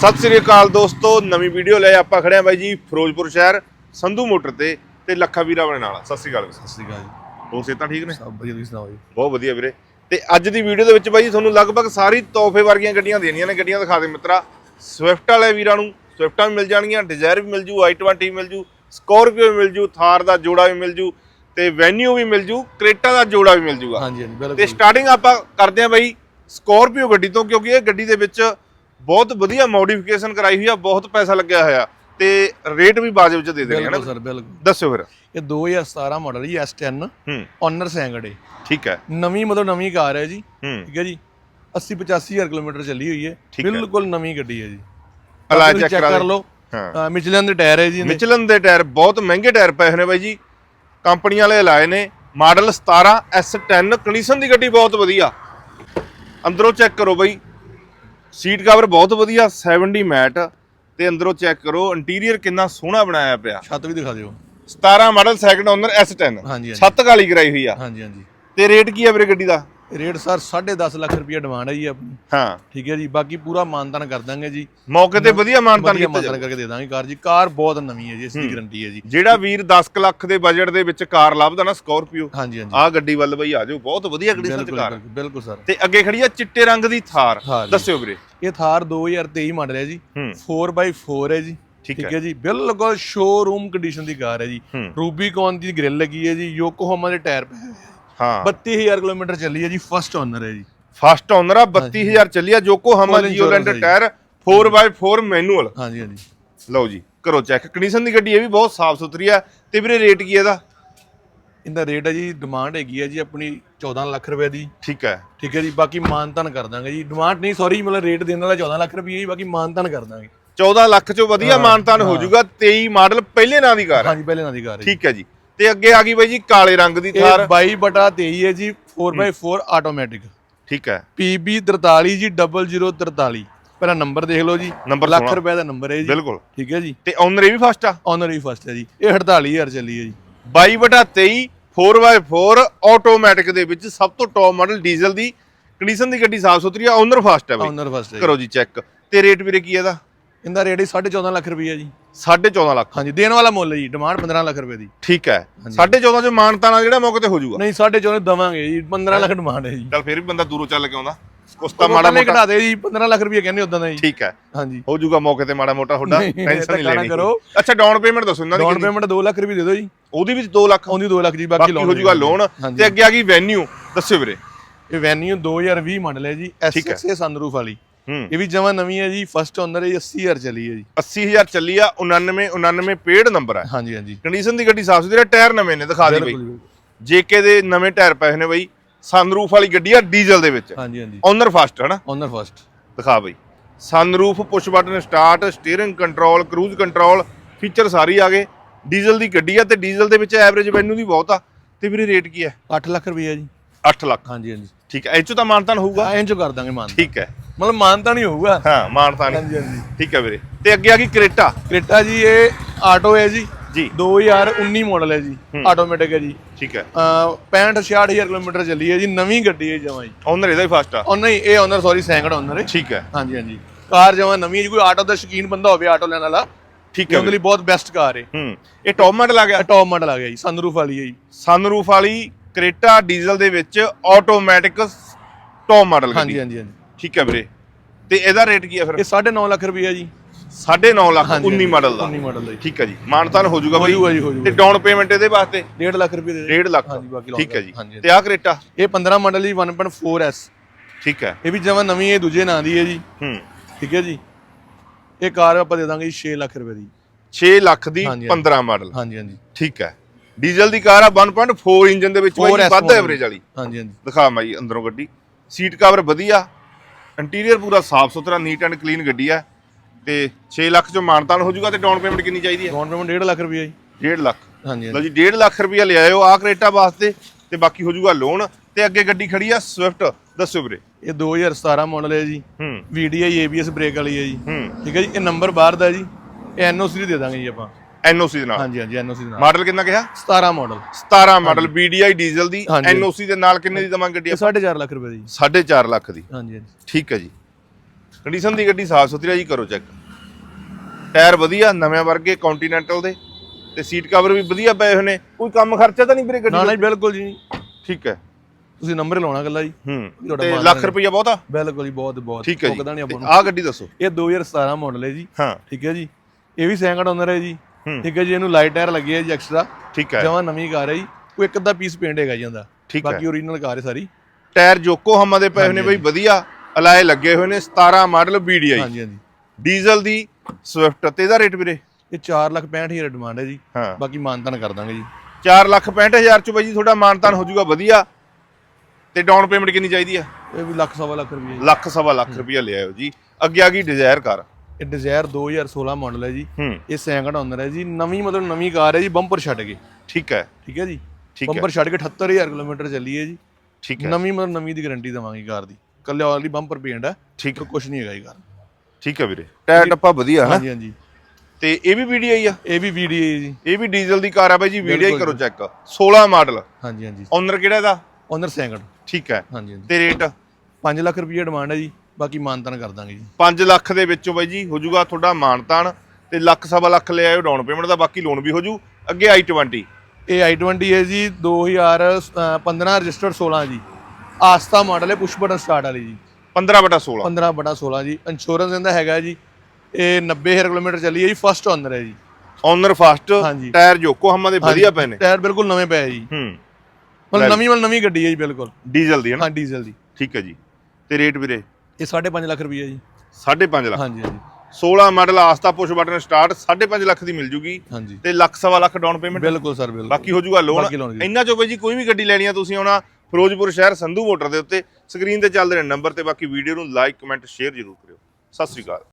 ਸਤਿ ਸ੍ਰੀ ਅਕਾਲ ਦੋਸਤੋ ਨਵੀਂ ਵੀਡੀਓ ਲੈ ਆਪਾਂ ਖੜੇ ਆ ਬਾਈ ਜੀ ਫਿਰੋਜ਼ਪੁਰ ਸ਼ਹਿਰ ਸੰਧੂ ਮੋਟਰ ਤੇ ਤੇ ਲੱਖਾ ਵੀਰਾ ਆਪਣੇ ਨਾਲ ਸਤਿ ਸ੍ਰੀ ਅਕਾਲ। ਸਤਿ ਸ਼੍ਰੀ ਅਕਾਲ ਜੀ। ਹੋਰ ਸਿਹਤਾਂ ਠੀਕ ਨੇ? ਸਭ ਵਧੀਆ ਤੁਸੀਂ ਸੁਣਾਓ ਜੀ? ਬਹੁਤ ਵਧੀਆ ਵੀਰੇ। ਤੇ ਅੱਜ ਦੀ ਵੀਡੀਓ ਦੇ ਵਿੱਚ ਬਾਈ ਜੀ ਤੁਹਾਨੂੰ ਲਗਭਗ ਸਾਰੀ ਤੋਹਫੇ ਵਰਗੀਆਂ ਗੱਡੀਆਂ ਦੇਣੀਆਂ ਨੇ। ਗੱਡੀਆਂ ਦਿਖਾ ਦੇ ਮਿੱਤਰਾ। ਸਵਿਫਟ ਵਾਲੇ ਵੀਰਾਂ ਨੂੰ ਸਵਿਫਟਾਂ ਵੀ ਮਿਲ ਜਾਣਗੀਆਂ ਡਿਜ਼ਾਇਰ ਵੀ ਮਿਲ ਜੂ i20 ਵੀ ਮਿਲ ਜੂ ਸਕੋਰਪੀਓ ਵੀ ਮਿਲ ਜੂ ਥਾਰ ਦਾ ਜੋੜਾ ਵੀ ਮਿਲ ਜੂ ਤੇ ਵੈਨਿਊ ਵੀ ਮਿਲ ਜੂ ਕ੍ਰੇਟਾ ਦਾ ਜੋੜਾ ਵੀ ਮਿਲ ਜੂਗਾ। ਹਾਂਜੀ ਹਾਂਜੀ ਤੇ ਬਿਲਕੁਲ ਸਟਾਰਟਿੰਗ ਆਪਾਂ ਕਰਦੇ ਆਂ ਬਾਈ ਸਕੋਰਪੀਓ ਗੱਡੀ ਤੋਂ ਕਿਉਂਕਿ ਇਹ ਗੱਡੀ ਦੇ ਵਿੱਚ ਬਹੁਤ ਵਧੀਆ ਮੋਡੀਫਿਕੇਸ਼ਨ ਕਰਾਈ ਹੋਈ ਆ ਬਹੁਤ ਪੈਸਾ ਲੱਗਿਆ ਹੋਇਆ। ਤੇ ਰੇਟ ਵੀ ਬਾਜਬ ਚ ਦੇ ਦੇਣੇ ਬਿਲਕੁਲ ਸਰ ਬਿਲਕੁਲ। ਦੱਸਿਓ ਫਿਰ। ਇਹ 2017 ਮਾਡਲ ਜੀ S10 ਹੂੰ। ਓਨਰ ਸੈਂਗੜੇ ਠੀਕ ਹੈ। ਨਵੀਂ ਮਤਲਬ ਨਵੀਂ ਕਾਰ ਹੈ ਜੀ। ਠੀਕ ਹੈ ਜੀ। 80 85000 ਕਿਲੋਮੀਟਰ ਚੱਲੀ ਹੋਈ ਹੈ। ਬਿਲਕੁਲ ਨਵੀਂ ਗੱਡੀ ਹੈ ਜੀ। ਅਲਾ ਚੈੱਕ ਕਰ ਲਓ। ਹਾਂ। ਮਿਚਲਨ ਦੇ ਟਾਇਰ ਹੈ ਜੀ। ਮਿਚਲਨ ਦੇ ਟਾਇਰ ਬਹੁਤ ਮਹਿੰਗੇ ਟਾਇਰ ਪਏ ਨੇ ਬਾਈ ਜੀ। ਕੰਪਨੀ ਵਾਲੇ ਲਾਏ ਨੇ। ਮਾਡਲ 17 S10 ਕੰਡੀਸ਼ਨ ਦੀ ਗੱਡੀ ਬਹੁਤ ਵਧੀਆ। ਅੰਦਰੋਂ ਚੈੱਕ ਕਰੋ ਬਾਈ। ਸੀਟ ਕਵਰ ਬਹੁਤ ਵਧੀਆ 70 ਮੈਟ ਤੇ ਅੰਦਰੋਂ ਚੈੱਕ ਕਰੋ ਇੰਟੀਰੀਅਰ ਕਿੰਨਾ ਸੋਹਣਾ ਬਣਾਇਆ ਪਿਆ। ਛੱਤ ਵੀ ਦਿਖਾ ਦਿਓ। 17 ਮਾਡਲ ਸੈਕਿੰਡ ਓਨਰ S10 ਹਾਂਜੀ, ਹਾਂਜੀ। ਛੱਤ ਕਾਲੀ ਕਰਾਈ ਹੋਈ ਆ। ਹਾਂਜੀ ਹਾਂਜੀ। ਤੇ ਰੇਟ ਕੀ ਆ ਵੀਰੇ ਗੱਡੀ ਦਾ? ਰੇਟ ਸਰ 10.5 ਲੱਖ ਰੁਪਏ ਡਿਮਾਂਡ ਹੈ ਜੀ ਆਪਣੀ। ਹਾਂ। ਠੀਕ ਹੈ ਜੀ ਬਾਕੀ ਪੂਰਾ ਮਾਨਤਾਨ ਕਰ ਦਾਂਗੇ ਜੀ। ਮੌਕੇ ਤੇ ਵਧੀਆ ਮਾਨਤਾਨ ਕੀਤਾ ਮਾਨਤਾਨ। ਕਰਕੇ ਦੇ ਦਾਂਗੇ ਕਾਰ ਜੀ। ਕਾਰ ਬਹੁਤ ਨਵੀਂ ਹੈ ਜੀ ਇਸ ਦੀ ਗਾਰੰਟੀ ਹੈ ਜੀ। ਜਿਹੜਾ ਵੀਰ 10 ਕੁ ਲੱਖ ਦੇ ਬਜਟ ਦੇ ਵਿੱਚ ਕਾਰ ਲੱਭਦਾ ਨਾ ਸਕੋਰਪੀਓ ਹਾਂਜੀ ਹਾਂਜੀ। ਆ ਗੱਡੀ ਵੱਲ ਬਈ ਆ ਜਾਓ ਬਹੁਤ ਵਧੀਆ ਕੰਡੀਸ਼ਨ ਚ ਬਿਲਕੁਲ ਕਾਰ। ਬਿਲਕੁਲ, ਸਰ। ਤੇ ਅੱਗੇ ਖੜੀ ਆ ਚਿੱਟੇ ਰੰਗ ਦੀ ਥਾਰ। ਦੱਸਿਓ ਵੀਰੇ। ਇਹ ਥਾਰ 2023 ਮਾਡਲ ਹੈ ਜੀ। ਹੂੰ। 4x4 ਹੈ ਜੀ। ਠੀਕ ਹੈ। ਜੀ ਬਿਲਕੁਲ ਸ਼ੋਰੂਮ ਕੰਡੀਸ਼ਨ ਦੀ ਕਾਰ ਹੈ ਜੀ। ਰੂਬੀਕੌਨ ਦੀ ਗ੍ਰਿਲ ਲੱਗੀ ਹੈ ਜੀ। ਯੋਕੋਹਾਮਾ ਦੇ ਟਾਇਰ ਪਏ ਹੋਏ ਆ। ਹਾਂ। 32000 ਕਿਲੋਮੀਟਰ ਚੱਲੀ ਹੈ ਜੀ ਫਸਟ ਓਨਰ ਹੈ ਜੀ। ਫਸਟ ਓਨਰ ਆ 32000 ਚੱਲੀ ਆ ਜੋਕੋ ਹਮਾ ਜੀਓਲੈਂਡ ਟਾਇਰ 4x4 ਮੈਨੂਅਲ ਹਾਂਜੀ ਹਾਂਜੀ। ਲਓ ਜੀ ਕਰੋ ਚੈੱਕ ਕੰਡੀਸ਼ਨ ਦੀ ਗੱਡੀ ਇਹ ਵੀ ਬਹੁਤ ਸਾਫ਼ ਸੁਥਰੀ ਆ ਤੇ ਵੀਰੇ ਰੇਟ ਕੀ ਇਹਦਾ? ਇਹਦਾ ਰੇਟ ਹੈ ਜੀ ਡਿਮਾਂਡ ਹੈਗੀ ਹੈ ਜੀ ਆਪਣੀ 14 ਲੱਖ ਰੁਪਏ ਦੀ। ਠੀਕ ਹੈ। ਠੀਕ ਹੈ ਜੀ ਬਾਕੀ ਮਾਨਤਾਨ ਕਰ ਦਾਂਗੇ ਜੀ। ਡਿਮਾਂਡ ਨਹੀਂ ਸੌਰੀ ਮਤਲਬ ਰੇਟ ਦੇਣ ਵਾਲਾ 14 ਲੱਖ ਰੁਪਏ ਜੀ ਬਾਕੀ ਮਾਨਤਾਨ ਕਰ ਦਾਂਗੇ। 14 ਲੱਖ ਚੋਂ ਵਧੀਆ ਮਾਨਤਾਨ ਹੋ। ਜਾਊਗਾ 23 ਮਾਡਲ ਪਹਿਲੇ ਨਾਂ ਦੀ ਕਾਰ ਹੈ। ਹਾਂਜੀ ਪਹਿਲੇ ਨਾਲ ਦੀ ਕਾਰ ਹੈ ਠੀਕ ਹੈ ਜੀ। ਤੇ ਅੱਗੇ ਆ ਗਈ ਬਾਈ ਜੀ ਕਾਲੇ ਰੰਗ ਦੀ ਇਹ ਥਾਰ। 22 ਬਟਾ 23 ਹੈ ਜੀ 4x4 ਆਟੋਮੈਟਿਕ ਠੀਕ ਹੈ। PB 43 ਜੀ 0043 ਪਹਿਲਾ ਨੰਬਰ ਦੇਖ ਲਓ ਜੀ। ਨੰਬਰ ਲੱਖ। ਰੁਪਏ ਦਾ ਨੰਬਰ ਹੈ ਜੀ। ਬਿਲਕੁਲ। ਠੀਕ ਹੈ ਜੀ। ਤੇ ਓਨਰ ਇਹ ਵੀ ਫਸਟ ਆ? ਓਨਰ ਵੀ ਫਸਟ ਹੈ ਜੀ। ਇਹ 48000 ਚੱਲੀ ਹੈ ਜੀ। 22 ਬਟਾ 23 4x4 ਆਟੋਮੈਟਿਕ ਦੇ ਵਿੱਚ ਸਭ ਤੋਂ ਟੌਪ ਮਾਡਲ ਡੀਜ਼ਲ ਦੀ ਕੰਡੀਸ਼ਨ ਦੀ ਗੱਡੀ ਸਾਫ਼ ਸੁਥਰੀ ਆ ਓਨਰ ਫਸਟ ਹੈ ਬਾਈ। ਓਨਰ ਫਸਟ ਹੈ ਕਰੋ ਜੀ ਚੈੱਕ ਤੇ ਰੇਟ ਵੀਰੇ ਕੀ ਹੈ ਇਹਦਾ? ਇਹਦਾ ਰੇਟ ਹੀ 14.5 ਲੱਖ ਰੁਪਏ ਜੀ। 14.5 ਲੱਖ। ਹਾਂਜੀ ਦੇਣ ਵਾਲਾ ਮੁੱਲ ਜੀ ਡਿਮਾਂਡ 15 ਲੱਖ ਰੁਪਏ ਦੀ। ਠੀਕ ਹੈ। 14.5 ਚ ਮਾਨਤਾ ਨਾਲ ਜਿਹੜਾ ਮੌਕੇ ਤੇ ਹੋ ਜਾਊਗਾ। ਨਹੀਂ 14.5 ਦਵਾਂਗੇ ਜੀ 15 ਲੱਖ ਡਿਮਾਂਡ ਹੈ ਜੀ। ਚਲ ਫਿਰ ਵੀ ਬੰਦਾ ਦੂਰੋਂ ਚੱਲ ਕੇ ਆਉਂਦਾ। ਕੁਛ ਤਾਂ ਮਾੜਾ ਮੋਟਾ ਘਟਾ ਦੇ ਜੀ 15 ਲੱਖ ਰੁਪਏ ਕਹਿੰਦੇ ਉਦਾਂ ਦਾ ਜੀ। ਠੀਕ ਹੈ। ਹਾਂਜੀ। ਹੋ ਜਾਊਗਾ ਮੌਕੇ ਤੇ ਮਾੜਾ ਮੋਟਾ ਤੁਹਾਡਾ ਟੈਨਸ਼ਨ ਨਹੀਂ ਲੈਣੀ। ਕਰੋ। ਅੱਛਾ ਡਾਊਨ ਪੇਮੈਂਟ ਦੱਸੋ ਇਹਨਾਂ ਦੀ ਡਾਊਨ? ਪੇਮੈਂਟ 2 ਲੱਖ ਰੁਪਏ ਦੇ ਦਿਓ ਜੀ। ਉਹਦੀ ਵਿੱਚ 2 ਲੱਖ। ਆਉਂਦੀ 2 ਲੱਖ ਜੀ ਬਾਕੀ ਲੋਨ ਹੋ ਜਾਊਗਾ ਲੋਨ। ਤੇ ਅੱਗੇ ਆ ਗਈ ਵੈਨਿਊ ਦੱਸਿਓ ਵੀਰੇ। ਇਹ ਵੈਨਿਊ 2020 ਮਾਡਲ ਹੈ ਜੀ ਠੀਕ ਹੈ। ਐਸ ਸਨਰੂਫ ਵਾਲੀ। ਇਹ ਵੀ ਜਮਾ ਨਵੀਂ ਹੈ ਜੀ ਫਸਟ ਓਨਰ ਹੈ ਜੀ 80000 ਚੱਲੀ ਹੈ ਜੀ। 80000 ਚੱਲੀ ਆ 99 99 ਪੇਡ ਨੰਬਰ ਹੈ ਹਾਂਜੀ ਹਾਂਜੀ। ਕੰਡੀਸ਼ਨ ਦੀ ਗੱਡੀ ਸਾਫ਼ ਸੁਥਰੀ ਆ ਟਾਇਰ ਨਵੇਂ ਨੇ ਦਿਖਾ ਦੇ ਬਈ। ਜੇਕੇ ਦੇ ਨਵੇਂ ਟਾਇਰ ਪਏ ਨੇ ਬਈ ਸਨਰੂਫ ਵਾਲੀ ਗੱਡੀ ਆ ਡੀਜ਼ਲ ਦੇ ਵਿੱਚ। ਹਾਂਜੀ ਹਾਂਜੀ। ਓਨਰ ਫਸਟ ਹਨਾ? ਓਨਰ ਫਸਟ ਦਿਖਾ ਬਈ। Sunroof push button start steering control cruise control feature ਸਾਰੀ ਆ ਗਏ। ਡੀਜ਼ਲ ਦੀ ਗੱਡੀ ਆ ਤੇ ਡੀਜ਼ਲ ਦੇ ਵਿੱਚ ਐਵਰੇਜ ਵੈਨਿਊ ਦੀ ਬਹੁਤ ਆ। ਤੇ ਵੀਰੇ ਰੇਟ ਕੀ ਹੈ? 8 ਲੱਖ ਰੁਪਏ ਜੀ। 8 ਲੱਖ। ਹਾਂਜੀ ਹਾਂਜੀ। ਠੀਕ ਹੈ ਇਹ 'ਚੋਂ ਤਾਂ ਮਾਨਤਾਨ ਹੋਊਗਾ। ਆ ਇੰਚ ਕਰ ਦਾਂਗੇ ਮਾਨ ਠੀਕ ਹੈ। ਮਤਲਬ ਮਾਨਤਾ ਨਹੀਂ ਹੋਊਗਾ। ਹਾਂ ਮਾਨਤਾਨ ਹਾਂਜੀ ਹਾਂਜੀ। ਠੀਕ ਹੈ ਵੀਰੇ। ਤੇ ਅੱਗੇ ਆ ਗਈ ਕ੍ਰੇਟਾ। ਕ੍ਰੇਟਾ ਜੀ ਇਹ ਆਟੋ ਹੈ ਜੀ। ਜੀ। 2019 ਮਾਡਲ ਹੈ ਜੀ। ਆਟੋਮੈਟਿਕ ਹੈ ਜੀ। ਠੀਕ ਹੈ। ਅ 65 66000 ਕਿਲੋਮੀਟਰ ਚੱਲੀ ਹੈ ਜੀ। ਨਵੀਂ ਗੱਡੀ ਹੈ ਜਮਾ ਜੀ। ਓਨਰ ਇਹਦਾ ਹੀ ਫਸਟ ਆ। ਉਹ ਨਹੀਂ ਇਹ ਓਨਰ ਸੌਰੀ ਸੈਂਕੜ ਓਨਰ ਹੈ। ਠੀਕ ਹੈ। ਹਾਂਜੀ ਹਾਂਜੀ। ਕਾਰ ਜਮਾ ਨਵੀਂ ਹੈ ਜੀ। ਕੋਈ ਆਟੋ ਦਾ ਸ਼ੌਕੀਨ ਬੰਦਾ ਹੋਵੇ ਆਟੋ ਲੈਣ ਵਾਲਾ ਠੀਕ ਇਹ ਹੈ ਉਹਦੇ ਲਈ ਬਹੁਤ ਬੈਸਟ ਕਾਰ ਹੈ। ਹੂੰ। ਇਹ ਟੌਪ ਮਾਡਲ ਆ ਗਿਆ? ਟੌਪ ਮਾਡਲ ਆ ਗਿਆ ਜੀ। ਸਨਰੂਫ ਵਾਲੀ ਹੈ ਜੀ। ਸਨਰੂਫ ਵਾਲੀ ਕ੍ਰੇਟਾ ਡੀਜ਼ਲ ਦੇ ਵਿੱਚ ਆਟੋਮੈਟਿਕ ਟੌਪ ਮਾਡਲ ਹਾਂਜੀ ਗੱਡੀ ਹਾਂਜੀ ਹਾਂਜੀ। ਠੀਕ ਹੈ ਵੀਰੇ। ਤੇ ਇਹਦਾ ਰੇਟ ਕੀ ਹੈ ਫਿਰ? ਇਹ 9.5 ਲੱਖ ਰੁਪਏ ਹੈ ਜੀ 9.5 ਲੱਖ ਹਾਂਜੀ, 19 ਮਾਡਲ ਦਾ। 19 ਮਾਡਲ ਦਾ ਠੀਕ ਹੈ ਜੀ। ਮਾਨਤਾਨ ਹੋ ਜਾਊਗਾ ਬਈ। ਜਾਊਗਾ ਜੀ, ਹੋ ਜਾਊਗਾ। ਤੇ ਡਾਊਨ ਪੇਮੈਂਟ ਇਹਦੇ ਵਾਸਤੇ? 1.5 ਲੱਖ ਰੁਪਏ ਦੇ 1.5 ਲੱਖ। ਠੀਕ ਹੈ ਜੀ। ਤੇ ਆਹ ਕ੍ਰੇਟਾ? ਇਹ 15 ਮਾਡਲ ਜੀ 1.4S ਠੀਕ ਹੈ। ਇਹ ਵੀ ਜਮਾ ਨਵੀਂ ਹੈ ਦੂਜੇ ਨਾਂ ਦੀ ਹੈ ਜੀ। ਹੂੰ। ਠੀਕ ਹੈ ਜੀ। ਇਹ ਕਾਰ ਆਪਾਂ ਦੇ ਦਾਂਗੇ ਜੀ 6 ਲੱਖ ਰੁਪਏ ਦੀ। 6 ਲੱਖ ਦੀ ਹਾਂਜੀ, 15 ਮਾਡਲ। ਹਾਂਜੀ ਹਾਂਜੀ। ਠੀਕ ਹੈ। ਡੀਜ਼ਲ ਦੀ ਕਾਰ ਆ 1.4 ਇੰਜਨ ਦੇ ਵਿੱਚ ਬਾਈ 4S ਵੱਧ। ਐਵਰੇਜ ਵਾਲੀ। ਹਾਂਜੀ ਹਾਂਜੀ। ਦਿਖਾ ਮਾਈ ਅੰਦਰੋਂ ਗੱਡੀ। ਸੀਟ ਕਵਰ ਵਧੀਆ। ਇੰਟੀਰੀਅਰ ਪੂਰਾ ਸਾਫ਼ ਸੁਥਰਾ ਨੀਟ ਐਂਡ ਕਲੀਨ ਗੱਡੀ ਆ ਤੇ 6 ਲੱਖ ਚੋਂ ਮਾਨਤਾਨ ਹੋ ਜਾਊਗਾ ਤੇ ਡਾਊਨ ਪੇਮੈਂਟ ਕਿੰਨੀ ਚਾਹੀਦੀ ਹੈ ਡਾਊਨ ਪੇਮੈਂਟ 1.5 ਲੱਖ ਰੁਪਏ ਜੀ। 1.5 ਲੱਖ। ਹਾਂਜੀ ਲਓ ਜੀ 1.5 ਲੱਖ ਰੁਪਇਆ ਲਿਆਇਓ ਆ ਕ੍ਰੇਟਾ ਵਾਸਤੇ ਤੇ ਬਾਕੀ ਹੋ ਜਾਊਗਾ ਲੋਨ ਤੇ ਅੱਗੇ ਗੱਡੀ ਖੜੀ ਆ ਸਵਿਫਟ ਦੱਸਿਓ ਵੀਰੇ। ਇਹ 2017 ਮਾਡਲ ਹੈ ਜੀ। ਹੂੰ। VDI ABS ਬ੍ਰੇਕ ਵਾਲੀ ਹੈ ਜੀ। ਹੂੰ। ਠੀਕ ਹੈ ਜੀ ਇਹ ਨੰਬਰ ਬਾਹਰ ਦਾ ਜੀ। ਇਹ ਐਨਓਸੀ ਦੇ ਦਾਂਗੇ ਜੀ ਆਪਾਂ। ਐਨਓਸੀ ਦੇ ਨਾਲ। ਹਾਂਜੀ ਹਾਂਜੀ ਐਨਓਸੀ ਦੇ ਨਾਲ। ਮਾਡਲ ਕਿੰਨਾ ਕਿਹਾ? 17 ਮਾਡਲ। 17 ਮਾਡਲ BDI ਡੀਜ਼ਲ ਦੀ ਹਾਂਜੀ। ਐਨਓਸੀ ਦੇ ਨਾਲ ਕਿੰਨੇ ਦੀ ਦਵਾਂਗੇ ਗੱਡੀ ਇਹ 4.5 ਲੱਖ ਰੁਪਏ ਦੀ। 4.5 ਲੱਖ ਦੀ। ਹਾਂਜੀ ਹਾਂਜੀ। ਠੀਕ ਹੈ ਜੀ। ਕੰਡੀਸ਼ਨ ਦੀ ਗੱਡੀ ਸਾਫ਼ ਸੁਥਰੀ ਆ ਜੀ ਕਰੋ ਚੈੱਕ। ਟਾਇਰ ਵਧੀਆ ਨਵੇਂ ਵਰਗੇ ਕੰਟੀਨੈਂਟਲ ਦੇ। ਤੇ ਸੀਟ ਕਵਰ ਵੀ ਵਧੀਆ ਪਏ ਹੋਏ ਨੇ। ਕੋਈ ਕੰਮ ਖਰਚਾ ਤਾਂ ਨਹੀਂ ਵੀਰੇ ਗੱਡੀ ਨਾ ਜੀ ਬਿਲਕੁਲ ਜੀ। ਠੀਕ ਹੈ। ਤੁਸੀਂ ਨੰਬਰ ਲਾਉਣਾ ਗੱਲਾ ਜੀ। ਹੂੰ। ਤੁਹਾਡਾ ਤੇ ਮਾਨ ਲੱਖ ਰੁਪਈਆ ਬਹੁਤਾ? ਬਿਲਕੁਲ ਜੀ ਬਹੁਤ ਬਹੁਤ। ਠੀਕ ਹੈ ਜੀ। ਚੁੱਕਦਾ ਨਹੀਂ ਆਪਾਂ ਨੂੰ। ਆਹ ਗੱਡੀ ਦੱਸੋ। ਇਹ 2017 ਮਾਡਲ ਹੈ ਜੀ। ਹਾਂ। ਠੀਕ ਹੈ ਜੀ। ਇਹ ਵੀ ਸੈਂਕੜ ਓਨਰ ਹੈ ਜੀ। ਠੀਕ ਹੈ ਜੀ ਇਹਨੂੰ ਲਾਈਟ ਟਾਇਰ ਲੱਗੇ ਹੈ ਜੀ ਐਕਸਟਰਾ ਠੀਕ ਹੈ। ਜਮਾਂ ਨਵੀਂ ਕਾਰ ਹੈ ਜੀ। ਕੋਈ ਇੱਕ ਅੱਧਾ ਪੀਸ ਪੇਂਟ ਹੈਗਾ ਜੀ ਇਹਦਾ। ਠੀਕ ਹੈ। ਬਾਕੀ ਓਰੀਜਨਲ ਕਾਰ ਹੈ ਸਾਰੀ। ਟਾਇਰ ਜੋਕੋ ਹਮਾ ਦੇ ਪਏ ਹੋਏ ਨੇ ਬਈ ਵਧੀਆ। ਅਲਾਏ ਲੱਗੇ ਹੋਏ ਨੇ 17 ਮਾਡਲ BDI ਹਾਂਜੀ ਹਾਂਜੀ। ਡੀਜ਼ਲ ਦੀ ਸਵਿਫਟ ਤੇ ਇਹਦਾ ਰੇਟ ਵੀਰੇ? ਇਹ 4 ਲੱਖ 65 ਹਜ਼ਾਰ ਡਿਮਾਂਡ ਹੈ ਜੀ। ਹਾਂ। ਬਾਕੀ ਮਾਨਤਾਨ ਕਰ ਦਾਂਗੇ ਜੀ। 4 ਲੱਖ 65000 ਚ ਬਾਈ ਜੀ ਤੁਹਾਡਾ ਮਾਨਤਾਨ ਹੋ ਜਾਊਗਾ ਵਧੀਆ। ਤੇ ਡਾਊਨ ਪੇਮੈਂਟ ਕਿੰਨੀ ਚਾਹੀਦੀ ਆ? ਇਹ ਵੀ ਲੱਖ ਸਵਾ ਲੱਖ ਰੁਪਏ ਜੀ। ਲੱਖ ਸਵਾ ਲੱਖ ਰੁਪਇਆ ਲਿਆਓ ਜੀ। ਅੱਗੇ ਆ ਗਈ ਡਿਜ਼ਾਇਰ ਕਾਰ। ਇਹ ਡਿਜ਼ਾਇਰ 2016 ਮਾਡਲ ਹੈ ਜੀ। ਹੂੰ। ਇਹ ਸੈਂਕੜ ਓਨਰ ਹੈ ਜੀ। ਨਵੀਂ ਮਤਲਬ ਨਵੀਂ ਕਾਰ ਹੈ ਜੀ ਬੰਪਰ ਛੱਡ ਕੇ। ਠੀਕ ਹੈ। ਠੀਕ ਹੈ ਜੀ? ਠੀਕ ਹੈ। ਬੰਪਰ ਛੱਡ ਕੇ 78000 ਕਿਲੋਮੀਟਰ ਚੱਲੀ ਹੈ ਜੀ। ਠੀਕ ਹੈ। ਨਵੀਂ ਮਤਲਬ ਨਵੀਂ ਦੀ ਗਾਰੰਟੀ ਦਵਾਂਗੇ ਕਾਰ ਦੀ। ਕੱਲੇ ਆਲਰੇਡੀ ਬੰਪਰ ਪੇਂਟ ਹੈ। ਠੀਕ ਕੁਝ ਨਹੀਂ ਹੈਗਾ ਜੀ ਕਾਰ। ਠੀਕ ਹੈ ਵੀਰੇ। ਟਾਇਰ ਟੱਪਾ ਵਧੀਆ ਹੈ ਹਾਂਜੀ ਹਾਂਜੀ। ਤੇ ਇਹ ਵੀ ਵੀਡੀਆਈ ਆ? ਇਹ ਵੀ ਵੀਡੀਓ ਜੀ। ਇਹ ਵੀ ਡੀਜ਼ਲ ਦੀ ਕਾਰ ਆ ਬਾਈ ਜੀ ਵੀਡੀਆਈ ਕਰੋ ਚੈੱਕ 16 ਮਾਡਲ ਹਾਂਜੀ ਹਾਂਜੀ। ਓਨਰ ਕਿਹੜਾ ਇਹਦਾ? ਓਨਰ ਸੈਂਕੜ ਠੀਕ ਹੈ। ਹਾਂਜੀ ਹਾਂਜੀ। ਤੇ ਰੇਟ 5 ਲੱਖ ਰੁਪਏ ਡਿਮਾਂਡ ਹੈ ਜੀ। ਬਾਕੀ ਮਾਨਤਾਨ ਕਰ ਦਾਂਗੇ ਜੀ। 5 ਲੱਖ ਦੇ ਵਿੱਚੋਂ ਬਾਈ ਜੀ ਹੋ ਜਾਊਗਾ ਤੁਹਾਡਾ ਮਾਨਤਾਨ ਤੇ ਲੱਖ ਸਵਾ ਲੱਖ ਲੈ ਆਇਓ ਡਾਊਨ ਪੇਮੈਂਟ ਦਾ ਬਾਕੀ ਲੋਨ ਵੀ ਹੋ ਜੂ ਅੱਗੇ i20 ਇਹ i20 ਹੈ ਜੀ 2015 ਰਜਿਸਟਰਡ 16 ਜੀ। ਆਸਤਾ ਮਾਡਲ ਹੈ ਪੁਸ਼ ਬਟਨ ਸਟਾਰਟ ਵਾਲੀ ਜੀ। 15 ਬਟਾ 16 15 ਬਟਾ 16 ਜੀ। ਇੰਸ਼ੋਰੈਂਸ ਇਹਦਾ ਹੈਗਾ ਜੀ ਇਹ 90000 ਕਿਲੋਮੀਟਰ ਚੱਲੀ ਹੈ ਜੀ ਫਸਟ ਓਨਰ ਹੈ ਜੀ। Owner fast. ਟਾਇਰ ਜੋਕੋ ਹਮਾ ਦੇ ਵਧੀਆ ਪਏ ਨੇ। ਟਾਇਰ ਬਿਲਕੁਲ ਨਵੇਂ ਪਏ ਜੀ। ਹੂੰ। ਮਤਲਬ ਨਵੀਂ ਮਤਲਬ ਨਵੀਂ ਗੱਡੀ ਹੈ ਜੀ ਬਿਲਕੁਲ। ਡੀਜ਼ਲ ਦੀ ਹੈ ਨਾ? ਹਾਂ ਡੀਜ਼ਲ ਦੀ। ਠੀਕ ਹੈ ਜੀ। ਤੇ ਰੇਟ ਵੀਰੇ? ਇਹ 5.5 ਲੱਖ ਰੁਪਏ ਜੀ। 5.5 ਲੱਖ? ਹਾਂਜੀ ਹਾਂਜੀ। 16 ਮਾਡਲ ਆਸਤਾ ਪੁਸ਼ ਬਟਨ ਸਟਾਰਟ 5.5 ਲੱਖ ਦੀ ਮਿਲ ਜੂਗੀ। ਹਾਂਜੀ। ਤੇ ਲੱਖ ਸਵਾ ਲੱਖ ਡਾਊਨ ਪੇਮੈਂਟ ਬਿਲਕੁਲ ਸਰ ਬਿਲਕੁਲ। ਬਾਕੀ ਹੋ ਜੂਗਾ ਲੋਨ। ਇੰਨਾ ਚੋਂ ਬਈ ਜੀ ਕੋਈ ਵੀ ਗੱਡੀ ਲੈਣੀ ਆ ਤੁਸੀਂ ਆਉਣਾ ਫਿਰੋਜ਼ਪੁਰ ਸ਼ਹਿਰ ਸੰਧੂ ਮੋਟਰ ਦੇ ਉੱਤੇ। ਸਕਰੀਨ ਤੇ ਚੱਲ ਰਹੇ ਨੰਬਰ ਤੇ ਬਾਕੀ ਵੀਡੀਓ ਨੂੰ ਲਾਈਕ ਕਮੈਂਟ ਸ਼ੇਅਰ ਜ਼ਰੂਰ ਕਰਿਓ। ਸਤਿ ਸ੍ਰੀ ਅਕਾਲ।